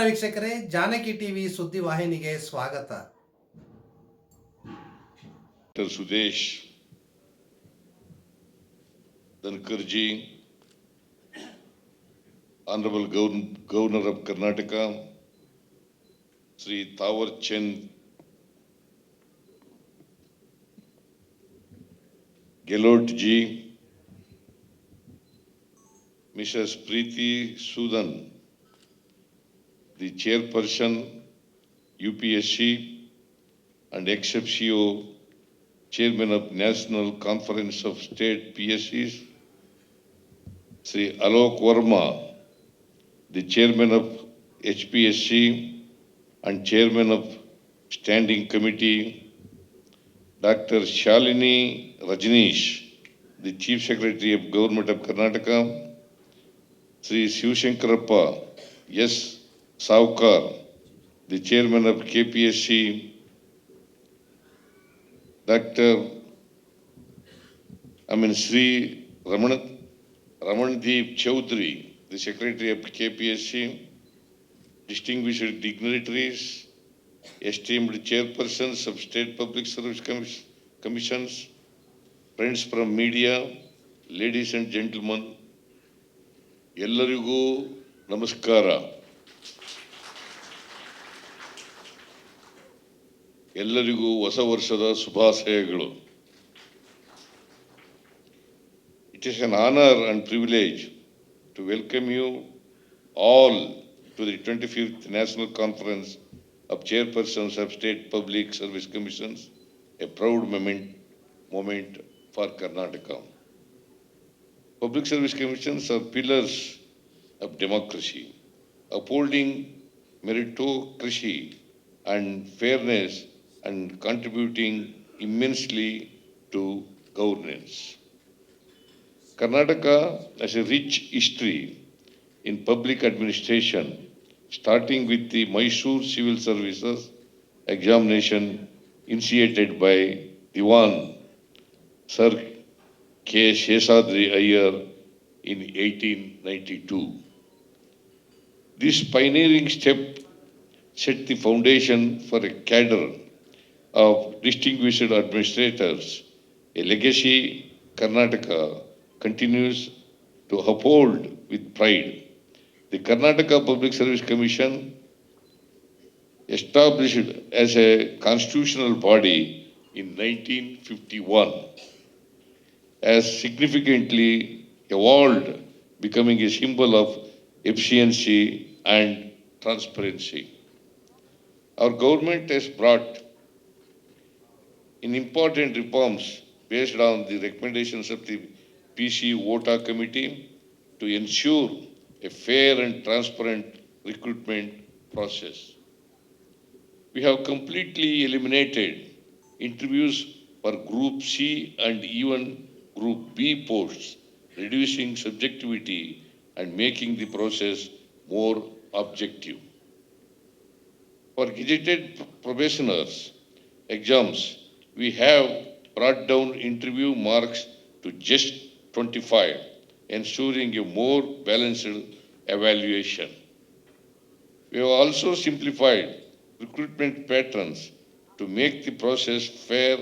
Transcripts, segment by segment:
ವೀಕ್ಷಕರೇ ಜಾನಕಿ ಟಿವಿ ಸುದ್ದಿ ವಾಹಿನಿಗೆ ಸ್ವಾಗತ Dr. Sudesh Dhankarji, Honorable Govern- Governor of Karnataka, Sri Tawar Chand Gelot ji, Mrs. Preeti Sudan, the chairperson UPSC and ex-FCO Chairman of National Conference of State PSCs, Sri Alok Verma, the Chairman of HPSC and Chairman of Standing Committee, Dr. Shalini Rajneesh, the Chief Secretary of Government of Karnataka, Sri Shivshankarappa S. Saukar, the Chairman of KPSC, Dr. I mean Sri Raman, Ramandeep Chowdhury, the Secretary of KPSC, distinguished dignitaries, esteemed chairpersons of State Public Service Commis- Commissions, friends from media, ladies and gentlemen, ಎಲ್ಲರಿಗೂ ನಮಸ್ಕಾರ ಎಲ್ಲರಿಗೂ ಹೊಸ ವರ್ಷದ ಶುಭಾಶಯಗಳು it is an honour and privilege to welcome you all to the twenty fifth national conference of chairpersons of state public service commissions a proud moment moment for Karnataka. Public service commissions are pillars of democracy, upholding meritocracy and fairness and contributing immensely to governance. Karnataka has a rich history in public administration, starting with the Mysore Civil Services examination initiated by Diwan Sir K. Shesadri Iyer in 1892. This pioneering step set the foundation for a cadre of distinguished administrators, a legacy Karnataka continues to uphold with pride. The Karnataka Public Service Commission, established as a constitutional body in 1951, has significantly evolved, becoming a symbol of efficiency and transparency. Our government has brought in important reforms based on the recommendations of the PC WOTA committee to ensure a fair and transparent recruitment process. We have completely eliminated interviews for Group C and even Group B posts, reducing subjectivity and making the process more objective. For gazetted probationers exams, we have brought down interview marks to just 25, ensuring a more balanced evaluation. We have also simplified recruitment patterns to make the process fair,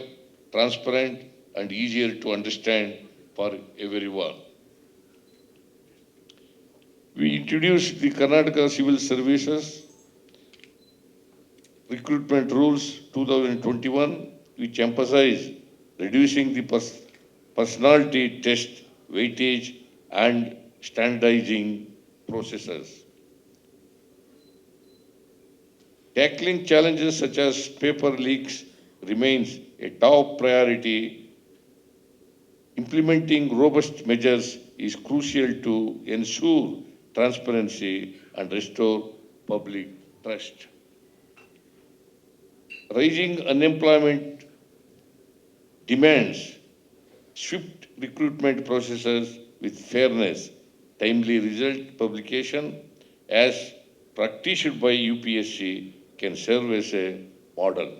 transparent, and easier to understand for everyone. We introduced the Karnataka Civil Services Recruitment Rules 2021, which emphasize reducing the pers- personality test weightage and standardizing processes. Tackling challenges such as paper leaks remains a top priority. Implementing robust measures is crucial to ensure transparency and restore public trust. Rising unemployment demands swift recruitment processes with fairness, timely result publication as practiced by UPSC can serve as a model.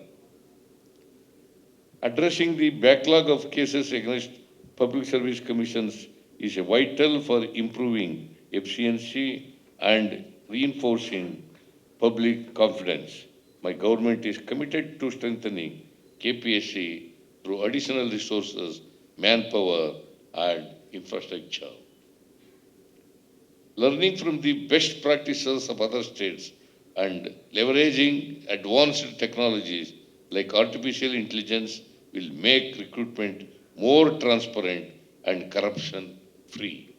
Addressing the backlog of cases against public service commissions is vital for improving efficiency and reinforcing public confidence. My government is committed to strengthening KPSC through additional resources, manpower, and infrastructure. Learning from the best practices of other states and leveraging advanced technologies like artificial intelligence will make recruitment more transparent and corruption free.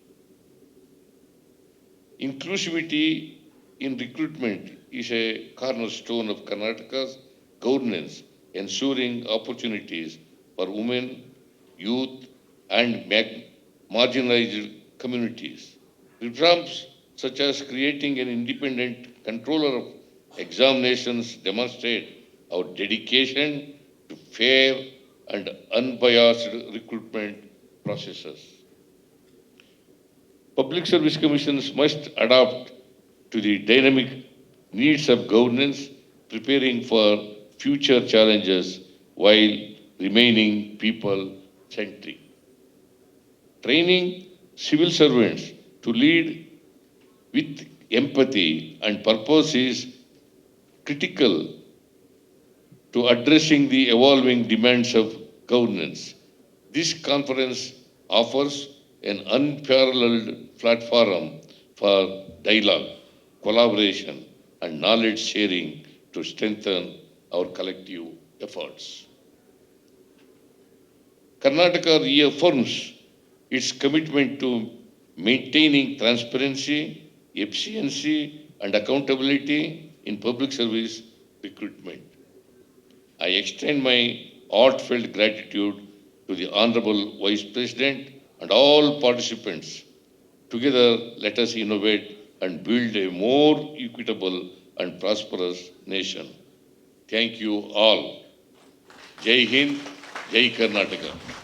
Inclusivity in recruitment is a cornerstone of Karnataka's governance, ensuring opportunities for women, youth, and marginalized communities. Reforms such as creating an independent controller of examinations demonstrate our dedication to fair and unbiased recruitment processes. Public service commissions must adapt to the dynamic needs of governance, preparing for future challenges while remaining people centric. Training civil servants to lead with empathy and purpose is critical to addressing the evolving demands of governance. This conference offers an unparalleled platform for dialogue, collaboration, and knowledge sharing to strengthen our collective efforts. Karnataka reaffirms its commitment to maintaining transparency, efficiency, and accountability in public service recruitment. I extend my heartfelt gratitude to the Honorable Vice President and all participants. Together, let us innovate and build a more equitable and prosperous nation. Thank you all. Jai Hind, Jai Karnataka.